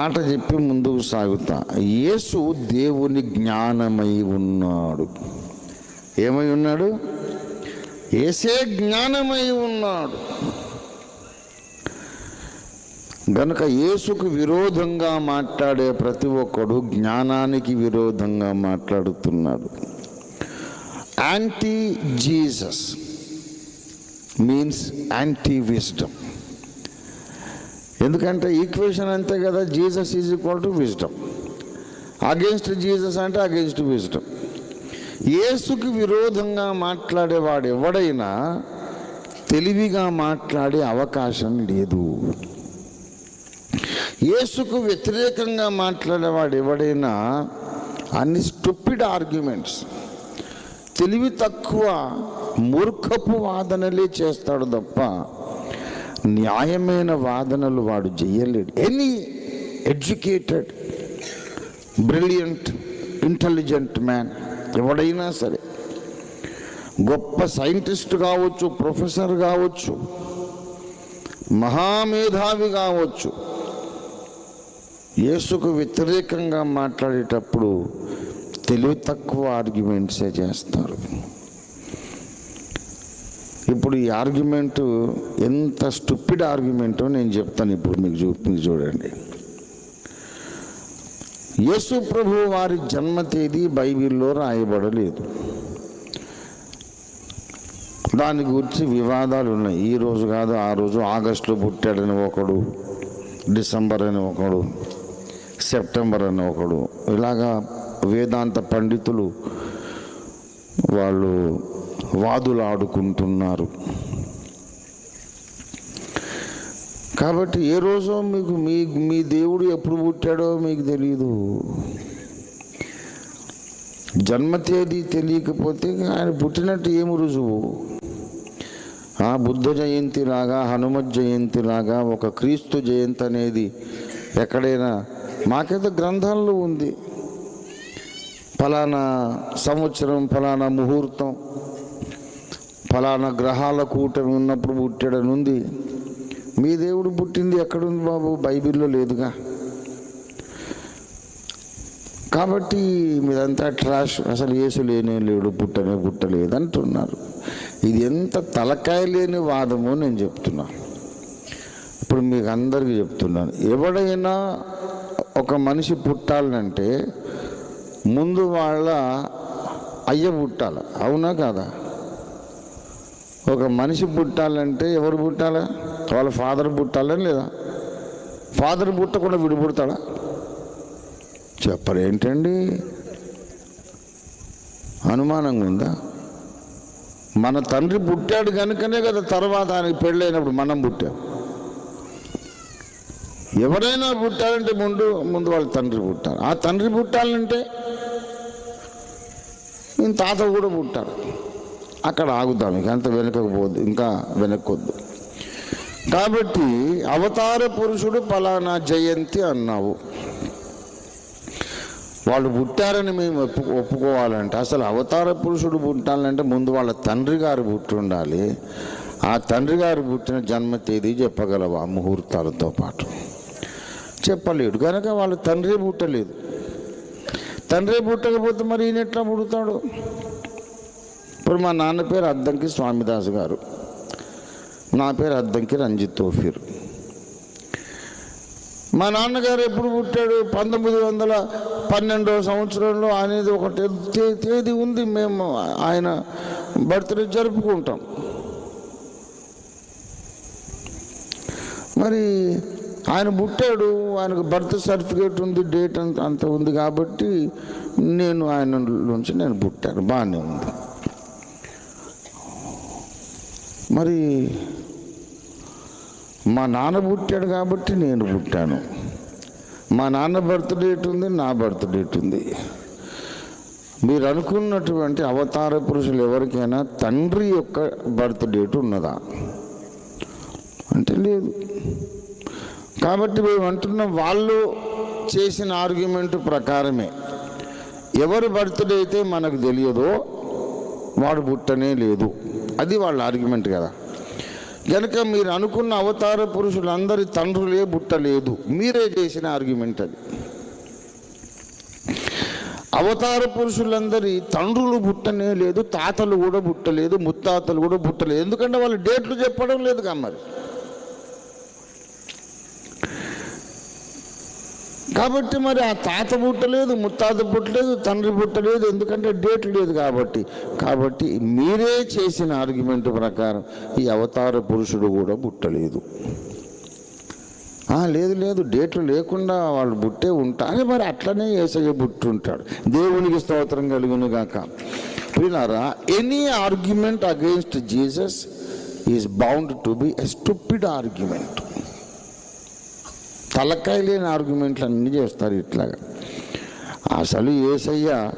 మాట చెప్పి ముందుకు సాగుతా. యేసు దేవుని జ్ఞానమై ఉన్నాడు. ఏమై ఉన్నాడు? ఏసే జ్ఞానమై ఉన్నాడు. గనుక యేసుకు విరోధంగా మాట్లాడే ప్రతి ఒక్కడు జ్ఞానానికి విరోధంగా మాట్లాడుతున్నాడు. Anti Jesus means anti wisdom. ఎందుకంటే ఈక్వేషన్ అంతే కదా Jesus is equal to wisdom. Against Jesus అంటే అగేన్స్ట్ విజ్డమ్. యేసుకు విరోధంగా మాట్లాడేవాడు ఎవడైనా తెలివిగా మాట్లాడే అవకాశం లేదు. యేసుకు వ్యతిరేకంగా మాట్లాడేవాడు ఎవడైనా అన్ని స్టూపిడ్ ఆర్గ్యుమెంట్స్ తెలివి తక్కువ మూర్ఖపు వాదనలే చేస్తాడు తప్ప న్యాయమైన వాదనలు వాడు చెయ్యలేడు any educated brilliant intelligent man ఎవడైనా సరే గొప్ప సైంటిస్ట్ కావచ్చు ప్రొఫెసర్ కావచ్చు మహామేధావి కావచ్చు యేసుకు వ్యతిరేకంగా మాట్లాడేటప్పుడు తెలివి తక్కువ ఆర్గ్యుమెంట్సే చేస్తారు? ఇప్పుడు ఈ ఆర్గ్యుమెంట్ ఎంత స్టూపిడ్ ఆర్గ్యుమెంటో నేను చెప్తాను ఇప్పుడు మీకు చూ మీకు చూడండి. యేసు ప్రభు వారి జన్మ తేదీ బైబిల్లో రాయబడలేదు. దాని గురించి వివాదాలు ఉన్నాయి. ఈ రోజు కాదు ఆ రోజు ఆగస్టులో పుట్టాడని ఒకడు డిసెంబర్ అని ఒకడు సెప్టెంబర్ అని ఒకడు. ఇలాగా వేదాంత పండితులు వాళ్ళు వాదులాడుకుంటున్నారు. కాబట్టి ఏ రోజో మీకు మీ మీ దేవుడు ఎప్పుడు పుట్టాడో మీకు తెలియదు జన్మ తేదీ తెలియకపోతే ఆయన పుట్టినట్టు ఏమి రుజువు? ఆ బుద్ధ జయంతిలాగా హనుమ జయంతిలాగా ఒక క్రీస్తు జయంతి అనేది ఎక్కడైనా మాకైతే గ్రంథాల్లో ఉంది. ఫలానా సంవత్సరం ఫలానా ముహూర్తం ఫలానా గ్రహాల కూటమి ఉన్నప్పుడు పుట్టాడనుంది మీ దేవుడు పుట్టింది ఎక్కడుంది బాబు? బైబిల్లో లేదుగా. కాబట్టి మీదంతా ట్రాష్ అసలు యేసు లేనే లేడు పుట్టనే పుట్టలేదు అంటున్నారు. ఇది ఎంత తలకాయ లేని వాదమో నేను చెప్తున్నాను ఇప్పుడు మీకు అందరికీ చెప్తున్నాను. ఎవడైనా ఒక మనిషి పుట్టాలంటే ముందు వాళ్ళ అయ్య పుట్టాలి. అవునా కాదా? ఒక మనిషి పుట్టాలంటే ఎవరు పుట్టాలా? వాళ్ళ ఫాదర్ పుట్టాలని లేదా? ఫాదర్ పుట్టకుండా వీడు పుడతాడా? చెప్పరు ఏంటండి అనుమానంగా ఉందా? మన తండ్రి పుట్టాడు కనుకనే కదా తర్వాత ఆయనకి పెళ్ళైనప్పుడు మనం పుట్టాం. ఎవరైనా పుట్టాలంటే ముందు ముందు వాళ్ళ తండ్రి పుట్టాలి. ఆ తండ్రి పుట్టాలంటే నేను తాత కూడా పుట్టాలి అక్కడ ఆగుతాం ఇక అంత వెనకకపోద్దు ఇంకా వెనక్కొద్దు. కాబట్టి అవతార పురుషుడు పలానా జయంతి అన్నావు. వాళ్ళు పుట్టారని మేము ఒప్పు ఒప్పుకోవాలంటే అసలు అవతార పురుషుడు పుట్టాలంటే ముందు వాళ్ళ తండ్రి గారు పుట్టి ఉండాలి ఆ తండ్రి గారు పుట్టిన జన్మ తేదీ చెప్పగలవా ముహూర్తాలతో పాటు? చెప్పలేడు కనుక వాళ్ళ తండ్రి పుట్టలేదు. తండ్రి పుట్టకపోతే మరి ఈయన ఎట్లా పుడతాడు? ఇప్పుడు మా నాన్న పేరు అద్దంకి స్వామిదాస్ గారు. నా పేరు అద్దంకి రంజిత్ తోఫీర్. మా నాన్నగారు ఎప్పుడు పుట్టాడు? పంతొమ్మిది వందల పన్నెండవ సంవత్సరంలో అనేది ఒక తే- తేదీ ఉంది. మేము ఆయన బర్త్డే జరుపుకుంటాం. మరి ఆయన పుట్టాడు. ఆయనకు బర్త్ సర్టిఫికేట్ ఉంది డేట్ అంత అంత ఉంది కాబట్టి నేను ఆయన నుంచి నేను పుట్టాను. బాగానే ఉంది. మరి మా నాన్న పుట్టాడు కాబట్టి నేను పుట్టాను. మా నాన్న బర్త్ డేట్ ఉంది నా బర్త్ డేట్ ఉంది. మీరు అనుకున్నటువంటి అవతార పురుషులు ఎవరికైనా తండ్రి యొక్క బర్త్ డేట్ ఉన్నదా? అంటే లేదు. కాబట్టి మేము అంటున్నాం వాళ్ళు చేసిన ఆర్గ్యుమెంట్ ప్రకారమే. ఎవరి బర్త్డే అయితే మనకు తెలియదో వాడు పుట్టనే లేదు. అది వాళ్ళ ఆర్గ్యుమెంట్ కదా. కనుక మీరు అనుకున్న అవతార పురుషులందరి తండ్రులే బుట్టలేదు. మీరే చేసిన ఆర్గ్యుమెంట్ అది. అవతార పురుషులందరి తండ్రులు బుట్టనే లేదు తాతలు కూడా బుట్టలేదు ముత్తాతలు కూడా పుట్టలేదు ఎందుకంటే వాళ్ళు డేట్లు చెప్పడం లేదు మరి. కాబట్టి మరి ఆ తాత పుట్టలేదు ముత్తాత పుట్టలేదు తండ్రి పుట్టలేదు ఎందుకంటే డేట్ లేదు కాబట్టి. కాబట్టి మీరే చేసిన ఆర్గ్యుమెంట్ ప్రకారం ఈ అవతార పురుషుడు కూడా పుట్టలేదు. లేదు లేదు డేట్లు లేకుండా వాళ్ళు బుట్టే ఉంటారు మరి అట్లనే ఏసయ్య బుట్టుంటాడు దేవునికి స్తోత్రం కలుగును గాక. వినారా any argument against Jesus is bound to be a stupid argument తలకాయ లేని ఆర్గ్యుమెంట్లు అన్నీ చేస్తారు ఇట్లాగా. అసలు ఏసయ్య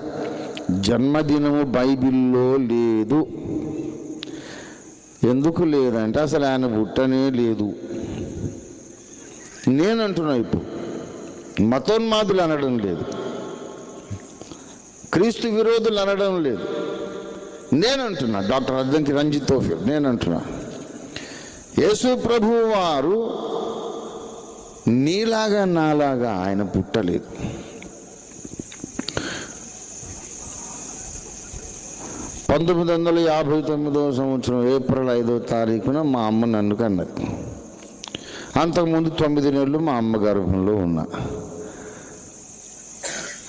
జన్మదినము బైబిల్లో లేదు. ఎందుకు లేదంటే అసలు ఆయన పుట్టనే లేదు. నేనంటున్నా ఇప్పుడు మతోన్మాదులు అనడం లేదు. క్రీస్తు విరోధులు అనడం లేదు. నేనంటున్నా డాక్టర్ అద్దంకి రంజిత్ తోఫీర్ నేనంటున్నా. యేసు ప్రభు వారు నీలాగా నాలాగా ఆయన పుట్టలేదు. పంతొమ్మిది వందల యాభై తొమ్మిదవ సంవత్సరం ఏప్రిల్ ఐదో తారీఖున మా అమ్మ నన్ను కన్నది. అంతకుముందు తొమ్మిది నెలలు మా అమ్మ గర్భంలో ఉన్నా.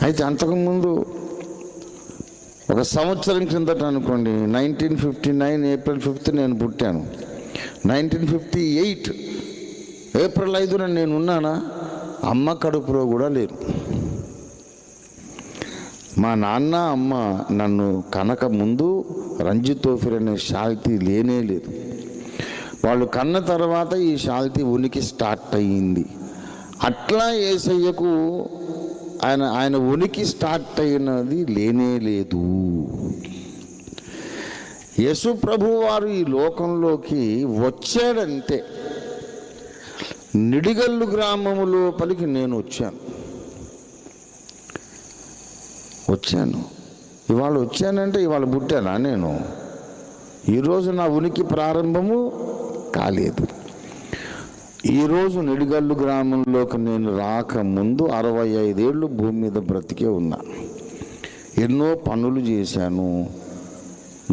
అయితే అంతకుముందు ఒక సంవత్సరం కిందట అనుకోండి nineteen fifty nine April fifth నేను పుట్టాను. నైన్టీన్ ఫిఫ్టీ ఎయిట్ ఏప్రిల్ ఐదున నేను ఉన్నానా అమ్మ కడుపులో కూడా లేను. మా నాన్న అమ్మ నన్ను కనక ముందు రంజిత్ తోఫిర్ అనే శాల్తి లేనే లేదు. వాళ్ళు కన్న తర్వాత ఈ శాల్తి ఉనికి స్టార్ట్ అయ్యింది. అట్లా ఏసయ్యకు ఆయన ఆయన ఉనికి స్టార్ట్ అయినది లేనే లేదు. యశు ప్రభు వారు ఈ లోకంలోకి వచ్చాడంటే నిడిగల్లు గ్రామము లోపలికి నేను వచ్చాను. వచ్చాను. ఇవాళ వచ్చానంటే ఇవాళ పుట్టానా నేను? ఈరోజు నా ఉనికి ప్రారంభము కాలేదు. ఈరోజు నిడిగల్లు గ్రామంలోకి నేను రాకముందు అరవై ఐదేళ్ళు భూమి మీద బ్రతికే ఉన్నా. ఎన్నో పనులు చేశాను.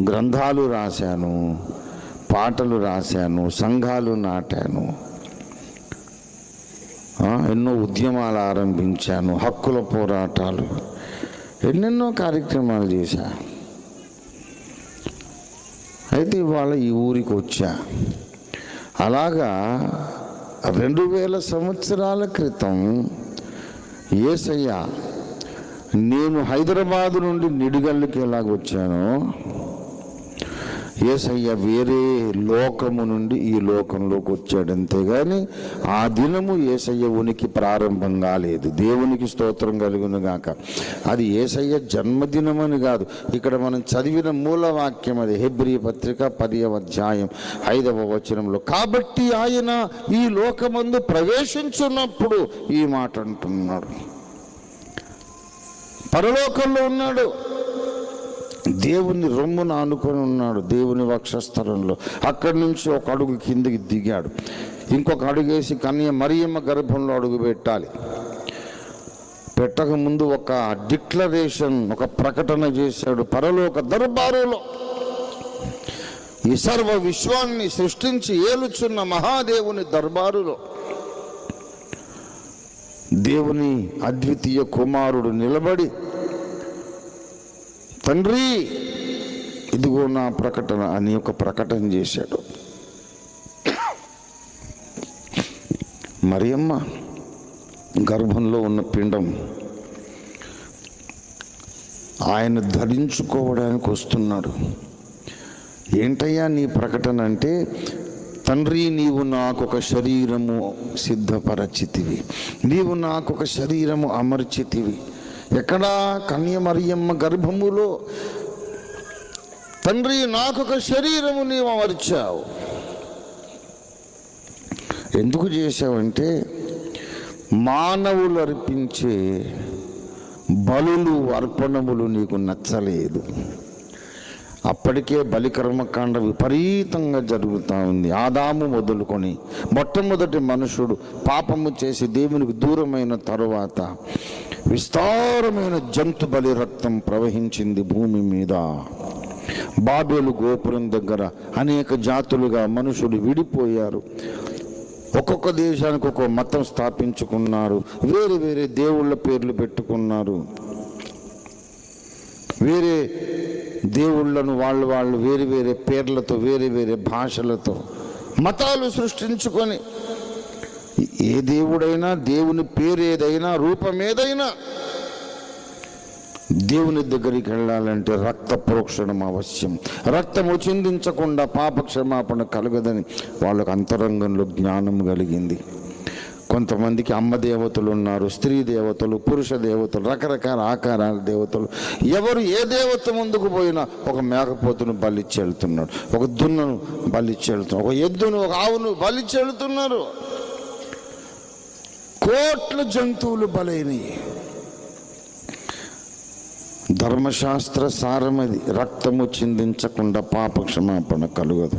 గ్రంథాలు రాశాను. పాటలు రాశాను. సంఘాలు నాటాను. ఎన్నో ఉద్యమాలు ఆరంభించాను హక్కుల పోరాటాలు ఎన్నెన్నో కార్యక్రమాలు చేశా. అయితే ఇవాళ ఈ ఊరికి వచ్చా. అలాగా రెండు వేల సంవత్సరాల క్రితం ఏసయ్య నేను హైదరాబాదు నుండి నిడిగల్లుకి ఎలాగ వచ్చానో ఏసయ్య వేరే లోకము నుండి ఈ లోకంలోకి వచ్చాడు అంతేగాని ఆ దినము ఏసయ్య ఉనికి ప్రారంభం కాలేదు దేవునికి స్తోత్రం కలుగును గాక. అది ఏసయ్య జన్మదినమని కాదు. ఇక్కడ మనం చదివిన మూల వాక్యం అది. హెబ్రి పత్రిక పదివ అధ్యాయం ఐదవ వచనంలో. కాబట్టి ఆయన ఈ లోకమందు ప్రవేశించున్నప్పుడు ఈ మాట అంటున్నాడు పరలోకంలో ఉన్నాడు. దేవుని రొమ్మున ఆనుకొని ఉన్నాడు దేవుని వక్షస్థలంలో. అక్కడి నుంచి ఒక అడుగు కిందికి దిగాడు. ఇంకొక అడుగు వేసి కన్య మరియమ్మ గర్భంలో అడుగు పెట్టాలి. పెట్టకముందు ఒక డిక్లరేషన్ ఒక ప్రకటన చేశాడు పరలోక దర్బారులో. ఈ సర్వ విశ్వాన్ని సృష్టించి ఏలుచున్న మహాదేవుని దర్బారులో. దేవుని అద్వితీయ కుమారుడు నిలబడి తండ్రి ఇదిగో నా ప్రకటన అని ఒక ప్రకటన చేశాడు. మరియమ్మ గర్భంలో ఉన్న పిండం ఆయన ధరించుకోవడానికి వస్తున్నాడు. ఏంటయ్యా నీ ప్రకటన అంటే తండ్రి నీవు నాకు ఒక శరీరము సిద్ధపరచితివి. నీవు నాకు ఒక శరీరము అమర్చితివి. ఎక్కడా కన్యమరియమ్మ గర్భములో? తండ్రి నాకు ఒక శరీరము నీవు అమర్చావు. ఎందుకు చేశావంటే మానవులు అర్పించే బలులు అర్పణములు నీకు నచ్చలేదు. అప్పటికే బలికర్మకాండ విపరీతంగా జరుగుతూ ఉంది. ఆదాము మొదలుకొని మొట్టమొదటి మనుషుడు పాపము చేసి దేవునికి దూరమైన తరువాత విస్తారమైన జంతు బలి రక్తం ప్రవహించింది భూమి మీద. బాబేలు గోపురం దగ్గర అనేక జాతులుగా మనుషులు విడిపోయారు. ఒక్కొక్క దేశానికి ఒక్కొక్క మతం స్థాపించుకున్నారు. వేరే వేరే దేవుళ్ళ పేర్లు పెట్టుకున్నారు. వేరే దేవుళ్ళను వాళ్ళు వాళ్ళు వేరే వేరే పేర్లతో వేరే వేరే భాషలతో మతాలు సృష్టించుకొని ఏ దేవుడైనా దేవుని పేరు ఏదైనా రూపం ఏదైనా దేవుని దగ్గరికి వెళ్ళాలంటే రక్త ప్రోక్షణం అవశ్యం. రక్తము చిందించకుండా పాప క్షమాపణ కలగదని వాళ్ళకు అంతరంగంలో జ్ఞానం కలిగింది. కొంతమందికి అమ్మ దేవతలు ఉన్నారు స్త్రీ దేవతలు పురుష దేవతలు రకరకాల ఆకారాల దేవతలు. ఎవరు ఏ దేవత ముందుకు పోయినా ఒక మేకపోతును బలిచ్చి వెళ్తున్నాడు ఒక దున్నను బలిచ్చి వెళ్తున్నాడు ఒక ఎద్దును ఒక ఆవును బలిచ్చి వెళ్తున్నారు కోట్ల జంతువులు బలైనవి ధర్మశాస్త్ర సారమది రక్తము చిందించకుండా పాప క్షమాపణ కలుగదు.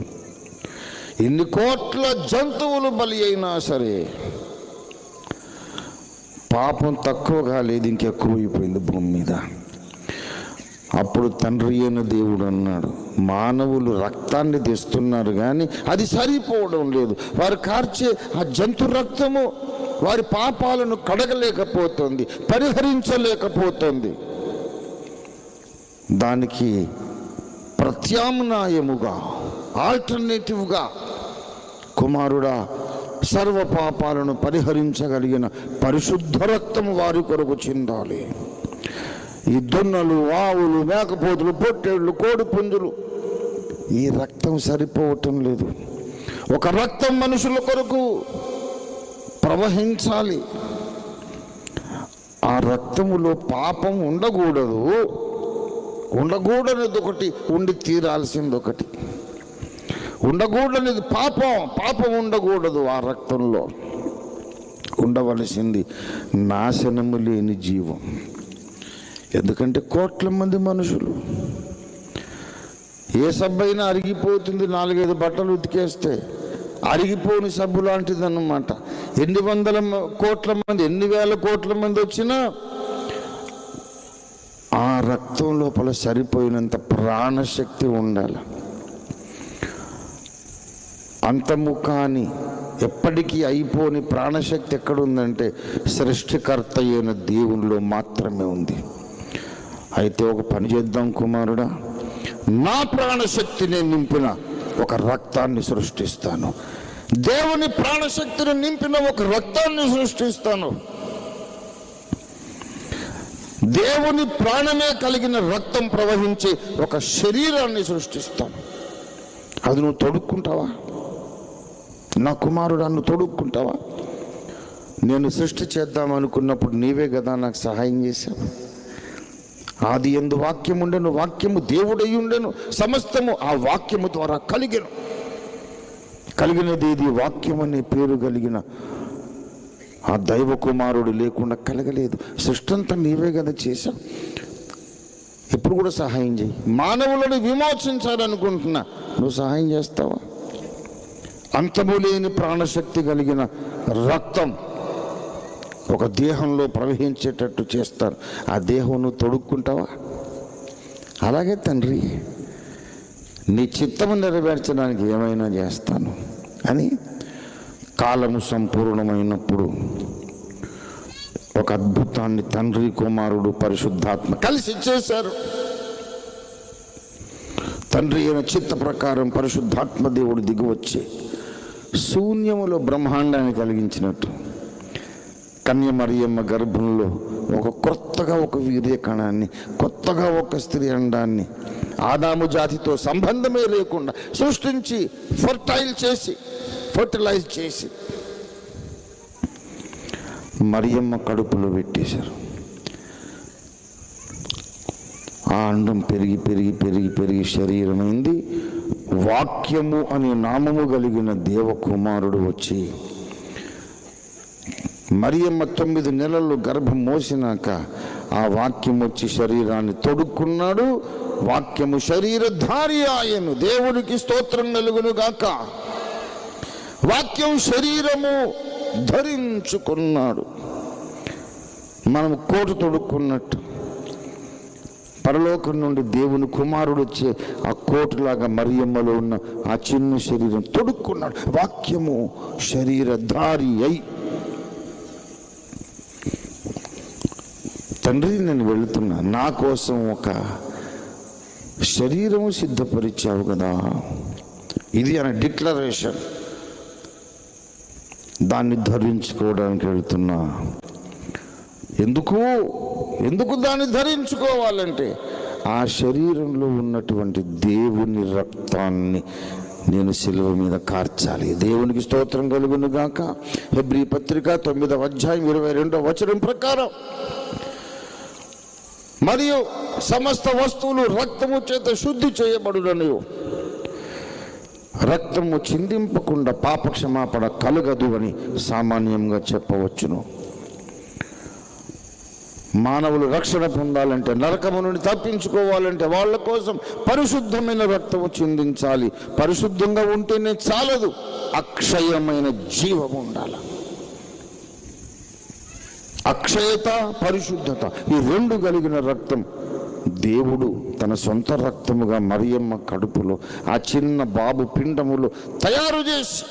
ఇన్ని కోట్ల జంతువులు బలి అయినా సరే పాపం తక్కువగా లేదు ఇంకెక్కువైపోయింది భూమి మీద. అప్పుడు తండ్రి అయిన దేవుడు అన్నాడు మానవులు రక్తాన్ని తెస్తున్నారు కానీ అది సరిపోవడం లేదు. వారు కార్చే ఆ జంతు రక్తము వారి పాపాలను కడగలేకపోతుంది పరిహరించలేకపోతుంది. దానికి ప్రత్యామ్నాయముగా ఆల్టర్నేటివ్గా కుమారుడా సర్వ పాపాలను పరిహరించగలిగిన పరిశుద్ధ రక్తము వారి కొరకు చెందాలి. ఈ దున్నలు ఆవులు మేకపోతులు పొట్టేళ్ళు కోడి పుంజులు ఈ రక్తం సరిపోవటం లేదు. ఒక రక్తం మనుషుల కొరకు ప్రవహించాలి. ఆ రక్తములో పాపం ఉండకూడదు. ఉండకూడనిది ఒకటి ఉండి తీరాల్సింది ఒకటి. ఉండకూడనిది పాపం పాపం ఉండకూడదు ఆ రక్తంలో. ఉండవలసింది నాశనము లేని జీవం. ఎందుకంటే కోట్ల మంది మనుషులు. ఏ సబ్బైనా అరిగిపోతుంది నాలుగైదు బట్టలు ఉతికేస్తే. అరిగిపోని సబ్బు లాంటిది అన్నమాట ఎన్ని వందల కోట్ల మంది ఎన్ని వేల కోట్ల మంది వచ్చినా ఆ రక్తం లోపల సరిపోయినంత ప్రాణశక్తి ఉండాలి. అంతము కాని ఎప్పటికీ అయిపోని ప్రాణశక్తి ఎక్కడుందంటే సృష్టికర్త అయిన దేవునిలో మాత్రమే ఉంది. అయితే ఒక పని చేద్దాం కుమారుడా నా ప్రాణశక్తిని నింపిన ఒక రక్తాన్ని సృష్టిస్తాను. దేవుని ప్రాణశక్తిని నింపిన ఒక రక్తాన్ని సృష్టిస్తాను. దేవుని ప్రాణమే కలిగిన రక్తం ప్రవహించే ఒక శరీరాన్ని సృష్టిస్తాను. అది నువ్వు తొడుక్కుంటావా? నా కుమారుడు నన్ను తొడుక్కుంటావా? నేను సృష్టి చేద్దాం అనుకున్నప్పుడు నీవే కదా నాకు సహాయం చేశావు. ఆది ఎందు వాక్యం ఉండెను వాక్యము దేవుడై ఉండెను సమస్తము ఆ వాక్యము ద్వారా కలిగెను. కలిగినది ఇది వాక్యం అనే పేరు కలిగిన ఆ దైవ కుమారుడు లేకుండా కలగలేదు. సృష్టి అంతా నీవే కదా చేశావు. ఇప్పుడు కూడా సహాయం చేయి. మానవులను విమోచించాలనుకుంటున్నా. నువ్వు సహాయం చేస్తావా? అంతము లేని ప్రాణశక్తి కలిగిన రక్తం ఒక దేహంలో ప్రవహించేటట్టు చేస్తారు. ఆ దేహం నువ్వు తొడుక్కుంటావా? అలాగే తండ్రి నీ చిత్తము నెరవేర్చడానికి ఏమైనా చేస్తాను అని కాలము సంపూర్ణమైనప్పుడు ఒక అద్భుతాన్ని తండ్రి కుమారుడు పరిశుద్ధాత్మ కలిసి చేశారు. తండ్రి అయిన చిత్త ప్రకారం పరిశుద్ధాత్మ దేవుడు దిగివచ్చి శూన్యములో బ్రహ్మాండాన్ని కలిగించినట్టు. కన్య మరియమ్మ గర్భంలో ఒక కొత్తగా ఒక వీర్యకణాన్ని కొత్తగా ఒక స్త్రీ అండాన్ని ఆదాము జాతితో సంబంధమే లేకుండా సృష్టించి ఫర్టైల్ చేసి ఫర్టిలైజ్ చేసి మరియమ్మ కడుపులో పెట్టేశారు. ఆ అండం పెరిగి పెరిగి పెరిగి పెరిగి శరీరమైంది. వాక్యము అనే నామము కలిగిన దేవకుమారుడు వచ్చి మరియమ్మ తొమ్మిది నెలలు గర్భం మోసినాక ఆ వాక్యం వచ్చి శరీరాన్ని తొడుక్కున్నాడు. వాక్యము శరీరధారి ఆయను. దేవునికి స్తోత్రం కలుగును గాక. వాక్యం శరీరము ధరించుకున్నాడు. మనం కోటు తొడుక్కున్నట్టు పరలోకం నుండి దేవుని కుమారుడు వచ్చే ఆ కోటులాగా మరియమ్మలో ఉన్న ఆ చిన్న శరీరం తొడుక్కున్నాడు. వాక్యము శరీరధారి అయి. తండ్రి నేను వెళుతున్నా. నా కోసం ఒక శరీరము సిద్ధపరిచావు కదా. ఇది అనే డిక్లరేషన్. దాన్ని ధరించుకోవడానికి వెళ్తున్నా. ఎందుకు? ఎందుకు దాన్ని ధరించుకోవాలంటే? ఆ శరీరంలో ఉన్నటువంటి దేవుని రక్తాన్ని నేను శిలువ మీద కార్చాలి. దేవునికి స్తోత్రం కలుగును గాక. హెబ్రి పత్రిక తొమ్మిదవ అధ్యాయం ఇరవై రెండవ వచనం ప్రకారం. మరియు సమస్త వస్తువులు రక్తము చేత శుద్ధి చేయబడునని. రక్తము చిందింపకుండా పాపక్షమాపణ కలగదు అని సామాన్యంగా చెప్పవచ్చును. మానవులు రక్షణ పొందాలంటే నరకము నుండి తప్పించుకోవాలంటే వాళ్ళ కోసం పరిశుద్ధమైన రక్తము చిందించాలి. పరిశుద్ధంగా ఉంటేనే చాలదు. అక్షయమైన జీవం ఉండాలి. అక్షయత పరిశుద్ధత ఈ రెండు కలిగిన రక్తం దేవుడు తన సొంత రక్తముగా మరియమ్మ కడుపులో ఆ చిన్న బాబు పిండములో తయారు చేసి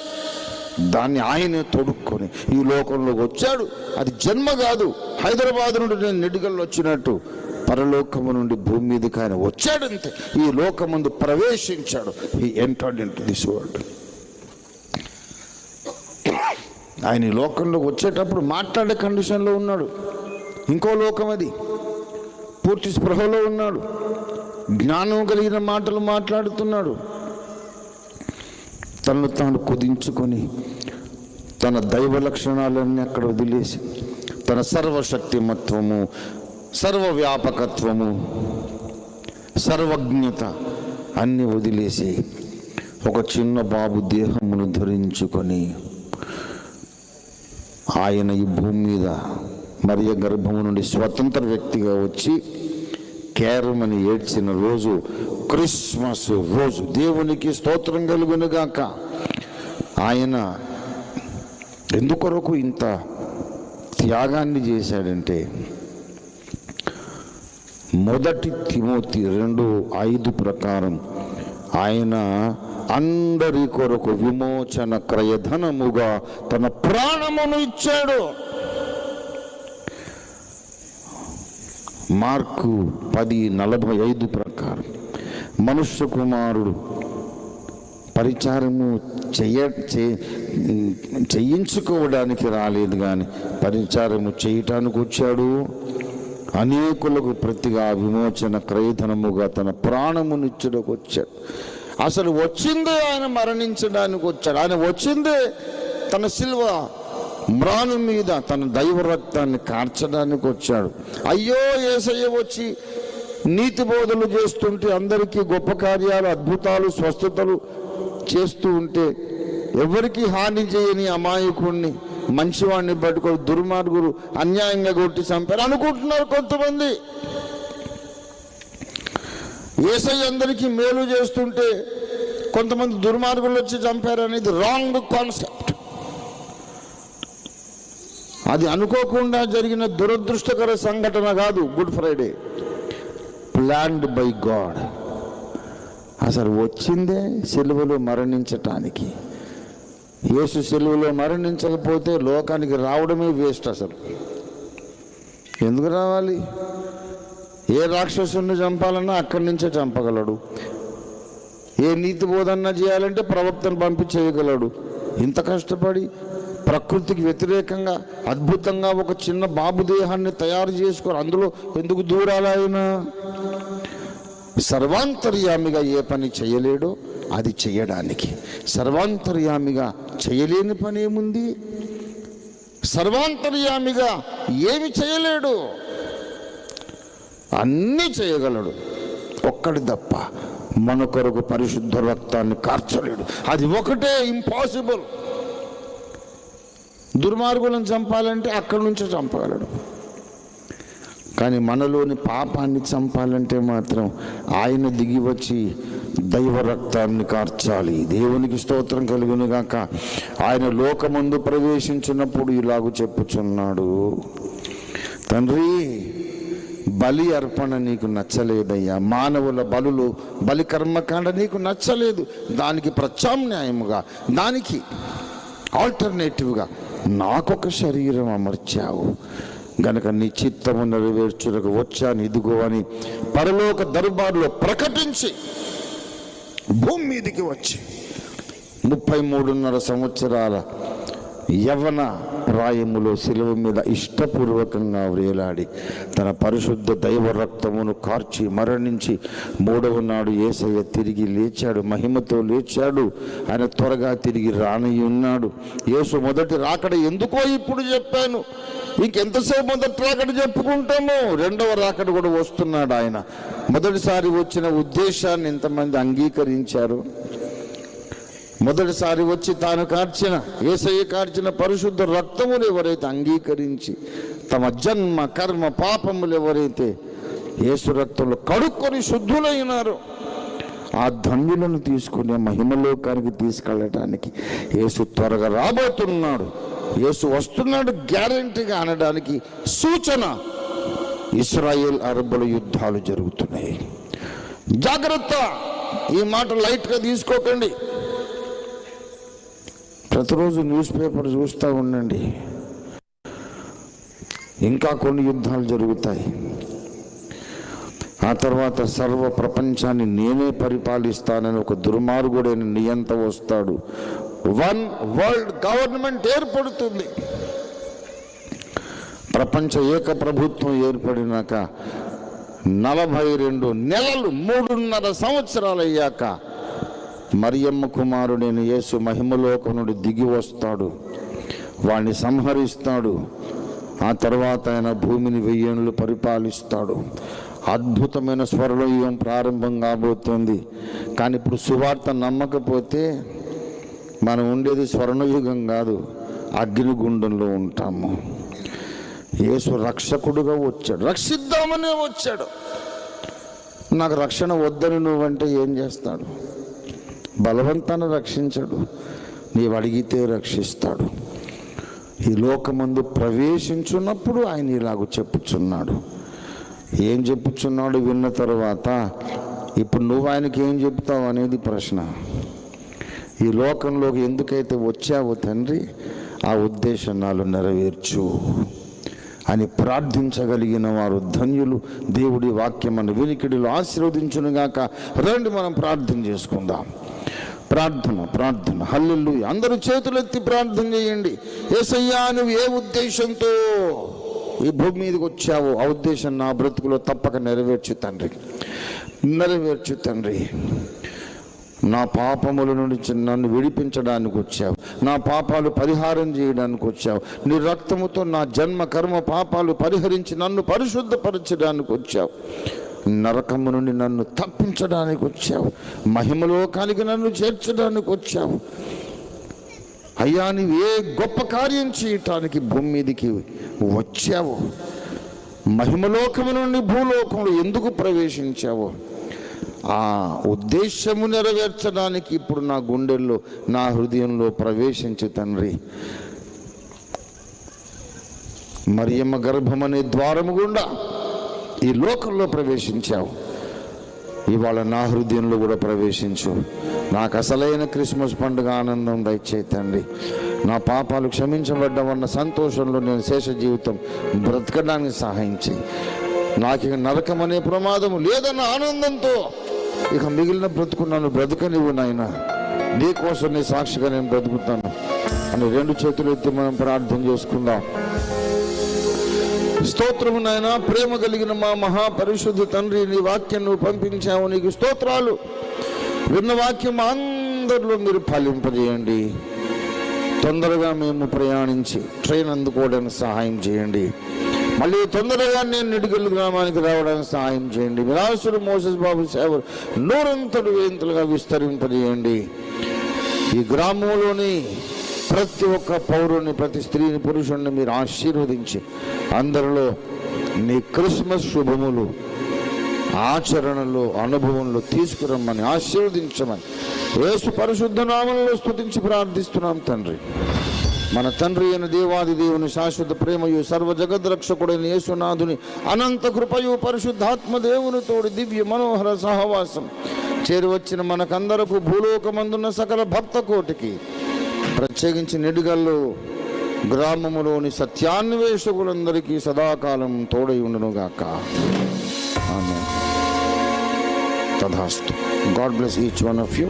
దాన్ని ఆయనే తొడుక్కొని ఈ లోకంలోకి వచ్చాడు. అది జన్మ కాదు. హైదరాబాద్ నుండి నేను నిడుగల్లో వచ్చినట్టు పరలోకము నుండి భూమి మీదకి ఆయన వచ్చాడంతే. ఈ లోకముందు ప్రవేశించాడు. ఈ ఎంటర్డ్ ఇన్ దిస్ వరల్డ్ ఆయన ఈ లోకంలోకి వచ్చేటప్పుడు మాట్లాడే కండిషన్లో ఉన్నాడు. ఇంకో లోకం అది. పూర్తి స్పృహలో ఉన్నాడు. జ్ఞానం కలిగిన మాటలు మాట్లాడుతున్నాడు. తనను తాను కుదించుకొని తన దైవ లక్షణాలన్నీ అక్కడ వదిలేసి తన సర్వశక్తిమత్వము సర్వవ్యాపకత్వము సర్వజ్ఞత అన్ని వదిలేసి ఒక చిన్న బాబు దేహమును ధరించుకొని ఆయన ఈ భూమి మీద మరియ గర్భము నుండి స్వతంత్ర వ్యక్తిగా వచ్చి కేరమని ఏడ్చిన రోజు క్రిస్మస్ రోజు దేవునికి స్తోత్రం కలుగునుగాక. ఆయన ఎందుకొరకు ఇంత త్యాగాన్ని చేశాడంటే మొదటి తిమోతి రెండు ఐదు ప్రకారం ఆయన అందరి కొరకు విమోచన క్రయధనముగా తన ప్రాణమును ఇచ్చాడు. మార్కు పది నలభై ఐదు ప్రకారం. మనుష్య కుమారుడు పరిచారము చెయ్య చేయించుకోవడానికి రాలేదు కానీ పరిచారము చేయటానికి వచ్చాడు. అనేకులకు ప్రతిగా విమోచన క్రయధనముగా తన ప్రాణమునిచ్చుటకు వచ్చాడు. అసలు వచ్చిందే ఆయన మరణించడానికి వచ్చాడు. ఆయన వచ్చిందే తన సిల్వ మ్రాను మీద తన దైవ రక్తాన్ని కార్చడానికి వచ్చాడు. అయ్యో ఏసయ్య వచ్చి నీతి బోధలు చేస్తుంటే అందరికీ గొప్ప కార్యాలు అద్భుతాలు స్వస్థతలు చేస్తూ ఉంటే ఎవరికి హాని చేయని అమాయకుణ్ణి మంచివాడిని పట్టుకొని దుర్మార్గులు అన్యాయంగా కొట్టి చంపారు అనుకుంటున్నారు కొంతమంది. ఏసై అందరికీ మేలు చేస్తుంటే కొంతమంది దుర్మార్గులు వచ్చి చంపారు అనేది రాంగ్ కాన్సెప్ట్ అది అనుకోకుండా జరిగిన దురదృష్టకర సంఘటన కాదు Good Friday. Planned by God అసలు వచ్చిందే సెలువులో మరణించటానికి. యేసు సెలువులో మరణించకపోతే లోకానికి రావడమే వేస్ట్ అసలు. ఎందుకు రావాలి? ఏ రాక్షసుని చంపాలన్నా అక్కడి నుంచే చంపగలడు. ఏ నీతి బోధన చేయాలంటే ప్రవక్తను పంపి చేయగలడు. ఇంత కష్టపడి ప్రకృతికి వ్యతిరేకంగా అద్భుతంగా ఒక చిన్న బాబు దేహాన్ని తయారు చేసుకోరు. అందులో ఎందుకు దూరాలి సర్వాంతర్యామిగా ఏ పని చేయలేడో అది చేయడానికి. సర్వాంతర్యామిగా చేయలేని పని ఏముంది? సర్వాంతర్యామిగా ఏమి చేయలేడు? అన్నీ చేయగలడు. ఒక్కడి తప్ప మన కొరకు పరిశుద్ధ రక్తాన్ని కార్చలేడు. అది ఒకటే ఇంపాసిబుల్ దుర్మార్గులను చంపాలంటే అక్కడి నుంచే చంపగలడు. కానీ మనలోని పాపాన్ని చంపాలంటే మాత్రం ఆయన దిగి వచ్చి దైవ రక్తాన్ని కార్చాలి. దేవునికి స్తోత్రం కలుగును గాక. ఆయన లోకమందు ప్రవేశించినప్పుడు ఇలాగూ చెప్పుచున్నాడు. తండ్రి బలి అర్పణ నీకు నచ్చలేదయ్యా. మానవుల బలులు బలి కర్మకాండ నీకు నచ్చలేదు. దానికి ప్రత్యామ్నాయముగా దానికి ఆల్టర్నేటివ్గా నాకొక శరీరం అమర్చావు. గనక నీ చిత్తము నెరవేర్చులకు వచ్చాను ఇదిగో అని పరలోక దర్బార్లో ప్రకటించి భూమి మీదికి వచ్చి ముప్పై మూడున్నర సంవత్సరాల యవన ప్రాయములో శిలువ మీద ఇష్టపూర్వకంగా వేలాడి తన పరిశుద్ధ దైవ రక్తమును కార్చి మరణించి మూడవ నాడు ఏసయ్య తిరిగి లేచాడు మహిమతో లేచాడు. ఆయన త్వరగా తిరిగి రానయ్యి ఉన్నాడు యేసు మొదటి రాకడ ఎందుకో ఇప్పుడు చెప్పాను. ఇంకెంతసేపు మొదటి రాకడ చెప్పుకుంటాము? రెండవ రాకడ కూడా వస్తున్నాడు ఆయన. మొదటిసారి వచ్చిన ఉద్దేశాన్ని ఎంతమంది అంగీకరించారు. మొదటిసారి వచ్చి తాను కార్చిన ఏసయ్య కార్చిన పరిశుద్ధ రక్తములు ఎవరైతే అంగీకరించి తమ జన్మ కర్మ పాపములు ఎవరైతే యేసు రక్తంలో కడుక్కొని శుద్ధులైనారో ఆ ధన్యులను తీసుకుని మహిమలోకానికి తీసుకెళ్ళటానికి యేసు త్వరగా రాబోతున్నాడు. యేసు వస్తున్నాడు గ్యారంటీగా అనడానికి సూచన. ఇస్రాయేల్ అరబ్బుల యుద్ధాలు జరుగుతున్నాయి. జాగ్రత్త! ఈ మాట లైట్గా తీసుకోకండి. ప్రతిరోజు న్యూస్ పేపర్ చూస్తూ ఉండండి. ఇంకా కొన్ని యుద్ధాలు జరుగుతాయి. ఆ తర్వాత సర్వ ప్రపంచాన్ని నేనే పరిపాలిస్తానని ఒక దుర్మార్గుడైన నియంత వస్తాడు. వన్ వరల్డ్ గవర్నమెంట్ ఏర్పడుతుంది. ప్రపంచ ఏక ప్రభుత్వం ఏర్పడినాక నలభై రెండు నెలలు మూడున్నర సంవత్సరాలు అయ్యాక మరియమ్మ కుమారుడైన యేసు మహిమలోకం నుండి దిగి వస్తాడు. వాణ్ణి సంహరిస్తాడు. ఆ తర్వాత ఆయన భూమిని వెయ్యేళ్ళు పరిపాలిస్తాడు. అద్భుతమైన స్వర్ణయుగం ప్రారంభం కాబోతుంది. కానీ ఇప్పుడు సువార్త నమ్మకపోతే మనం ఉండేది స్వర్ణయుగం కాదు అగ్నిగుండంలో ఉంటాము. యేసు రక్షకుడుగా వచ్చాడు. రక్షిద్దామనే వచ్చాడు. నాకు రక్షణ వద్దని నువ్వంటే ఏం చేస్తాడు? బలవంతాన్ని రక్షించడు. నీవు అడిగితే రక్షిస్తాడు. ఈ లోకమందు ప్రవేశించున్నప్పుడు ఆయన ఇలాగ చెప్పుచున్నాడు. ఏం చెప్పుచున్నాడు విన్న తర్వాత ఇప్పుడు నువ్వు ఆయనకి ఏం చెప్తావు అనేది ప్రశ్న. ఈ లోకంలోకి ఎందుకైతే వచ్చావో తండ్రి ఆ ఉద్దేశం నాలో నెరవేర్చు. అని ప్రార్థించగలిగిన వారు ధన్యులు. దేవుడి వాక్యమని వెనికిడిలో ఆశీర్వదించును ఆశీర్వదించునుగాక. రండి మనం ప్రార్థన చేసుకుందాం. ప్రార్థన ప్రార్థన. హల్లుళ్ళు అందరూ చేతులెత్తి ప్రార్థన చేయండి. ఏసయ్యా నువ్వు ఏ ఉద్దేశంతో ఈ భూమి మీదకి వచ్చావు ఆ ఉద్దేశం నా బ్రతుకులో తప్పక నెరవేర్చు తండ్రి. నెరవేర్చు తండ్రి. నా పాపముల నుండి నన్ను విడిపించడానికి వచ్చావు. నా పాపాలు పరిహారం చేయడానికి వచ్చావు. నీ రక్తముతో నా జన్మ కర్మ పాపాలు పరిహరించి నన్ను పరిశుద్ధపరచడానికి వచ్చావు. నరకము నుండి నన్ను తప్పించడానికి వచ్చావు. మహిమలోకానికి నన్ను చేర్చడానికి వచ్చావు. అయ్యా నీవు ఏ గొప్ప కార్యం చేయటానికి భూమి మీదకి వచ్చావు? మహిమలోకము నుండి భూలోకంలో ఎందుకు ప్రవేశించావో? ఆ ఉద్దేశము నెరవేర్చడానికి ఇప్పుడు నా గుండెల్లో నా హృదయంలో ప్రవేశించు తండ్రి. మరియమ్మ గర్భం అనే ద్వారము గుండా ఈ లోకంలో ప్రవేశించావు. ఇవాళ నా హృదయంలో కూడా ప్రవేశించు. నాకు అసలైన క్రిస్మస్ పండుగ ఆనందం దయచేతండి నా పాపాలు క్షమించబడ్డమన్న సంతోషంలో నేను శేష జీవితం బ్రతకడానికి సహాయం చేయి. నాకు ఇక నరకం అనే ప్రమాదము లేదన్న ఆనందంతో ఇక మిగిలిన బ్రతుకున్నాను బ్రతకనివ్వు నాయన. నీ కోసం నీ సాక్షిగా నేను బ్రతుకుతాను. అని రెండు చేతులు ఎత్తి మనం ప్రార్థన చేసుకుందాం. స్తోత్రము నాయన ప్రేమ కలిగిన మా మహాపరిశుద్ధ తండ్రి నీ వాక్యం నువ్వు పంపించావు నీకు స్తోత్రాలు. విన్న వాక్యం అందరిలో మీరు ఫలింపజేయండి. తొందరగా మేము ప్రయాణించి ట్రైన్ అందుకోవడానికి సహాయం చేయండి. మళ్ళీ తొందరగా నేను నిడిగల్ గ్రామానికి రావడానికి సహాయం చేయండి. విలాసుడు మోసస్ బాబు సేవ నూరంతడు వేంతలుగా విస్తరింపజేయండి. ఈ గ్రామంలోని ప్రతి ఒక్క పౌరుని ప్రతి స్త్రీని పురుషుణ్ణి మీరు ఆశీర్వదించి అందరిలో నీ క్రిస్మస్ శుభములు ఆచరణలో అనుభవంలో తీసుకురమ్మని ఆశీర్వదించమని యేసు పరిశుద్ధ నామంలో స్థుతించి ప్రార్థిస్తున్నాం తండ్రి. మన తండ్రి అయిన దేవాది దేవుని శాశ్వత ప్రేమయు సర్వ జగద్రక్షకుడైన యేసునాథుని అనంత కృపయు పరిశుద్ధాత్మ దేవుని తోడి దివ్య మనోహర సహవాసం. చేరువచ్చిన మనకందరకు భూలోకమందున్న సకల భక్త కోటికి ప్రత్యేకించి నిడిగల్లో గ్రామములోని సత్యాన్వేషకులందరికీ సదాకాలం తోడై ఉండునుగాక. ఆమె తథాస్తు. God bless each one of you.